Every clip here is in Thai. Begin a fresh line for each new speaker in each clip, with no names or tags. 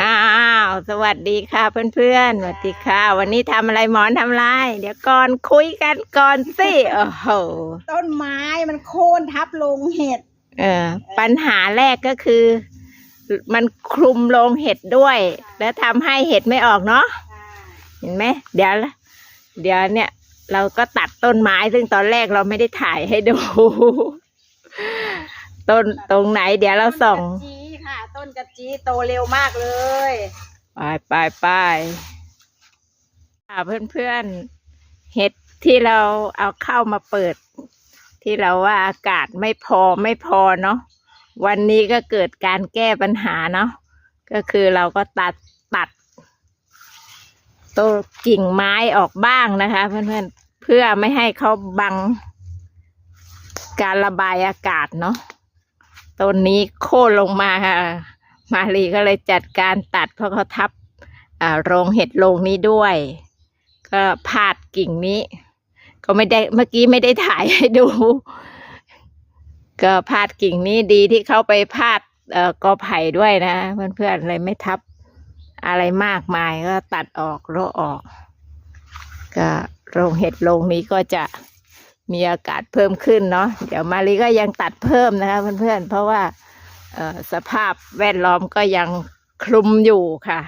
อ้าวสวัสดีค่ะเพื่อนๆสวัสดีค่ะ วันนี้ทำอะไรหมอนทำอะไร เดี๋ยวก่อนคุยกันก่อนสิโอ้โห
ต้นไม้มันโค่นทับลงเห็ด
เออ ปัญหาแรกก็คือ มันคลุมโรงเห็ดด้วย แล้วทำให้เห็ดไม่ออกเนาะเห็นไหมเดี๋ยวเดี๋ยวเนี่ย เราก็ตัดต้นไม้ซึ่งตอนแรกเราไม่ได้ถ่ายให้ดู ต้นตรงไหน เดี๋ยวเราส่อง
ต้นกระจีค่ะ ต้นกระจีโตเร็วมากเลย
ไปไปไปค่ะเพื่อนๆเห็ดที่เราเอาเข้ามาเปิด ที่เราว่าอากาศไม่พอไม่พอเนาะวันนี้ก็เกิดการแก้ปัญหาเนาะก็คือเราก็ตัดตัดตัวกิ่งไม้ออกบ้างนะคะ เพื่อนๆเพื่อไม่ให้เขาบัง การระบายอากาศเนาะต้นนี้โค่นลงมาค่ะ มารีก็เลยจัดการตัดเพราะเขาทับอ่าโรงเห็ดโรงนี้ด้วย ก็พาดกิ่งนี้ ก็ไม่ได้เมื่อกี้ไม่ได้ถ่ายให้ดู ก็พาดกิ่งนี้ดีที่เขาไปพาดอ่อกอไผ่ด้วยนะเพื่อนๆเลยไม่ทับอะไรมากมายก็ตัดออกโละออก ก็โรงเห็ดโรงนี้ก็จะมีอากาศเพิ่มขึ้นเนาะเดี๋ยวมารีก็ยังตัดเพิ่มนะคะเพื่อนๆเพราะว่า สภาพแวดล้อมก็ยังคลุมอยู่ค่ะ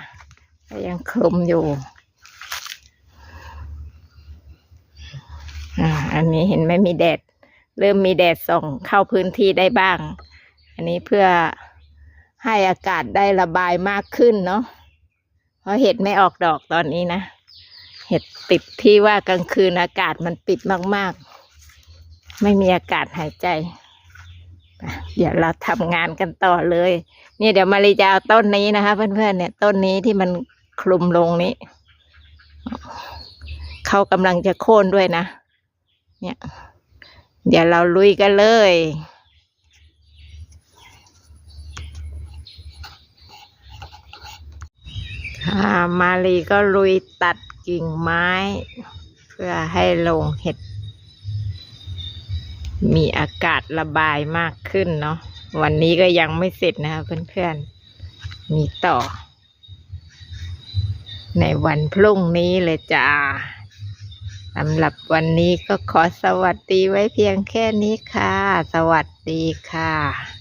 ก็ยังคลุมอยู่อันนี้เห็นไหมมีแดด เริ่มมีแดดส่องเข้าพื้นที่ได้บ้าง อันนี้เพื่อให้อากาศได้ระบายมากขึ้นเนาะเพราะเห็ดไม่ออกดอกตอนนี้นะ เห็ดติดที่ว่ากลางคืนอากาศมันปิดมาก ๆ ไม่มีอากาศหายใจ เดี๋ยวเราทำงานกันต่อเลยเนี่ยเดี๋ยวมารีจะเอาต้นนี้นะคะ เพื่อนๆเนี่ย ต้นนี้ที่มันคลุมลงนี้เขากำลังจะโค่นด้วยนะ เนี่ย เดี๋ยวเราลุยกันเลยค่ะมารีก็ลุยตัดกิ่งไม้ เพื่อให้ลงเห็ด มีอากาศระบายมากขึ้นเนาะวันนี้ก็ยังไม่เสร็จนะคะเพื่อนๆ มีต่อ ในวันพรุ่งนี้เลยจ้าสำหรับวันนี้ก็ขอสวัสดีไว้เพียงแค่นี้ค่ะ สวัสดีค่ะ